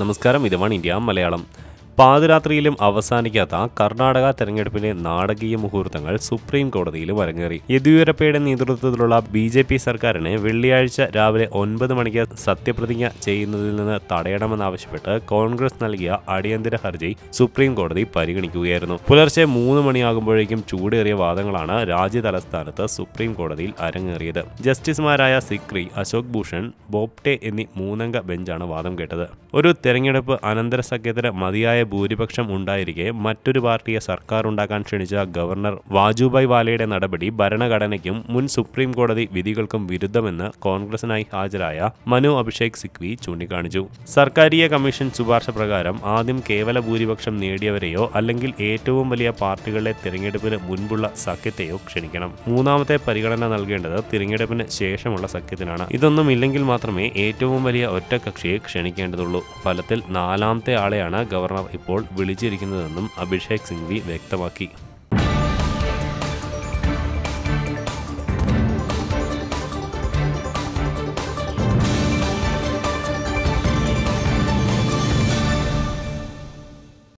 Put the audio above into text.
നമസ്കാരം ഇത് one India Malayalam. പാതിരാത്രിയിലും അവസാനിക്കാത്ത കർണാടക തെരഞ്ഞെടുപ്പിലെ നാടകീയ മുഹൂർത്തങ്ങൾ സുപ്രീം കോടതിയിലും അരങ്ങേറി യെദ്യൂരപ്പയുടെ നേതൃത്വത്തിലുള്ള ബി ജെ പി സർക്കാരിനെ വെള്ളിയാഴ്ച രാവിലെ ഒൻപത് മണിക്ക് സത്യപ്രതിജ്ഞ ചെയ്യുന്നതിൽ നിന്ന് തടയണമെന്നാവശ്യപ്പെട്ട് കോൺഗ്രസ് നൽകിയ അടിയന്തര ഹർജി സുപ്രീം കോടതി പരിഗണിക്കുകയായിരുന്നു. പുലർച്ചെ മൂന്ന് മണിയാകുമ്പോഴേക്കും ചൂടേറിയ വാദങ്ങളാണ് രാജ്യ തലസ്ഥാനത്ത് സുപ്രീം കോടതിയിൽ അരങ്ങേറിയത്. ജസ്റ്റിസുമാരായ സിക്രി അശോക് ഭൂഷൺ ബോപ്ടെ എന്നീ മൂന്നംഗ ബെഞ്ചാണ് വാദം കേട്ടത്. ഒരു തെരഞ്ഞെടുപ്പ് അനന്തര സഖ്യത്തിന് മതിയായ ഭൂരിപക്ഷം ഉണ്ടായിരിക്കെ മറ്റൊരു പാർട്ടിയെ സർക്കാർ ഉണ്ടാക്കാൻ ക്ഷണിച്ച ഗവർണർ വാജുഭായ് വാലയുടെ നടപടി ഭരണഘടനയ്ക്കും മുൻ സുപ്രീം കോടതി വിധികൾക്കും വിരുദ്ധമെന്ന് കോൺഗ്രസിനായി ഹാജരായ മനു അഭിഷേക് സിക്വി ചൂണ്ടിക്കാണിച്ചു. സർക്കാരീയ കമ്മീഷൻ ശുപാർശ പ്രകാരം ആദ്യം കേവല ഭൂരിപക്ഷം നേടിയവരെയോ അല്ലെങ്കിൽ ഏറ്റവും വലിയ പാർട്ടികളുടെ തിരഞ്ഞെടുപ്പിന് മുൻപുള്ള സഖ്യത്തെയോ ക്ഷണിക്കണം. മൂന്നാമത്തെ പരിഗണന നൽകേണ്ടത് തിരഞ്ഞെടുപ്പിന് ശേഷമുള്ള സഖ്യത്തിനാണ്. ഇതൊന്നും ഇല്ലെങ്കിൽ മാത്രമേ ഏറ്റവും വലിയ ഒറ്റകക്ഷിയെ ക്ഷണിക്കേണ്ടതുള്ളൂ. ഫലത്തിൽ നാലാമത്തെ ആളെയാണ് ഗവർണർ ഇപ്പോൾ വിളിച്ചിരിക്കുന്നതെന്നും അഭിഷേക് സിംഗ്വി വ്യക്തമാക്കി.